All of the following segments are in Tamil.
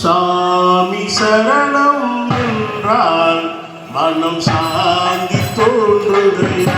சாமி சரணம் என்றால் மனம் சாந்தி தோன்றுகிறது.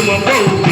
to my boat.